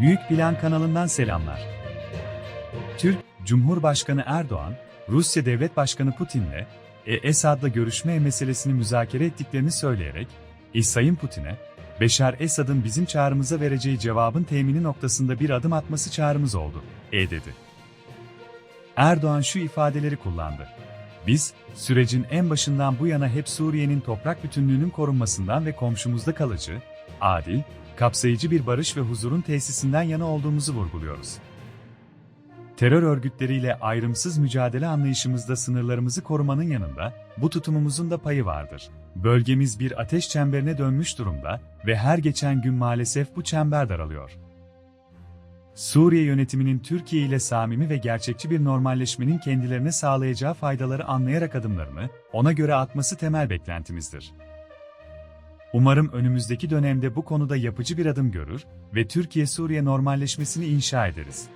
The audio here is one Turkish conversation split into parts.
Büyük Plan kanalından selamlar. Türk Cumhurbaşkanı Erdoğan, Rusya Devlet Başkanı Putin'le e, Esad'la görüşme meselesini müzakere ettiklerini söyleyerek, e, Sayın Putin'e, Beşar Esad'ın bizim çağrımıza vereceği cevabın temini noktasında bir adım atması çağrımız oldu, e dedi. Erdoğan şu ifadeleri kullandı. Biz, sürecin en başından bu yana hep Suriye'nin toprak bütünlüğünün korunmasından ve komşumuzda kalıcı, adil, kapsayıcı bir barış ve huzurun tesisinden yana olduğumuzu vurguluyoruz. Terör örgütleriyle ayrımsız mücadele anlayışımızda sınırlarımızı korumanın yanında, bu tutumumuzun da payı vardır. Bölgemiz bir ateş çemberine dönmüş durumda ve her geçen gün maalesef bu çember daralıyor. Suriye yönetiminin Türkiye ile samimi ve gerçekçi bir normalleşmenin kendilerine sağlayacağı faydaları anlayarak adımlarını ona göre atması temel beklentimizdir. Umarım önümüzdeki dönemde bu konuda yapıcı bir adım görür ve Türkiye-Suriye normalleşmesini inşa ederiz.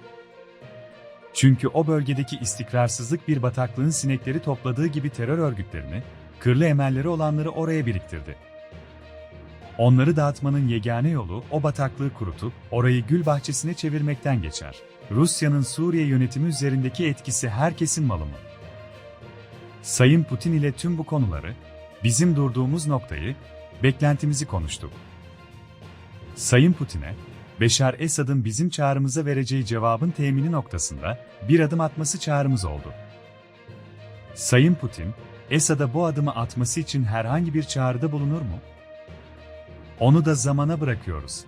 Çünkü o bölgedeki istikrarsızlık bir bataklığın sinekleri topladığı gibi terör örgütlerini, kırlı emelleri olanları oraya biriktirdi. Onları dağıtmanın yegane yolu o bataklığı kurutup orayı gül bahçesine çevirmekten geçer. Rusya'nın Suriye yönetimi üzerindeki etkisi herkesin malı mı? Sayın Putin ile tüm bu konuları, bizim durduğumuz noktayı, beklentimizi konuştuk. Sayın Putin'e, Beşar Esad'ın bizim çağrımıza vereceği cevabın temini noktasında bir adım atması çağrımız oldu. Sayın Putin, Esad'a bu adımı atması için herhangi bir çağrıda bulunur mu? Onu da zamana bırakıyoruz.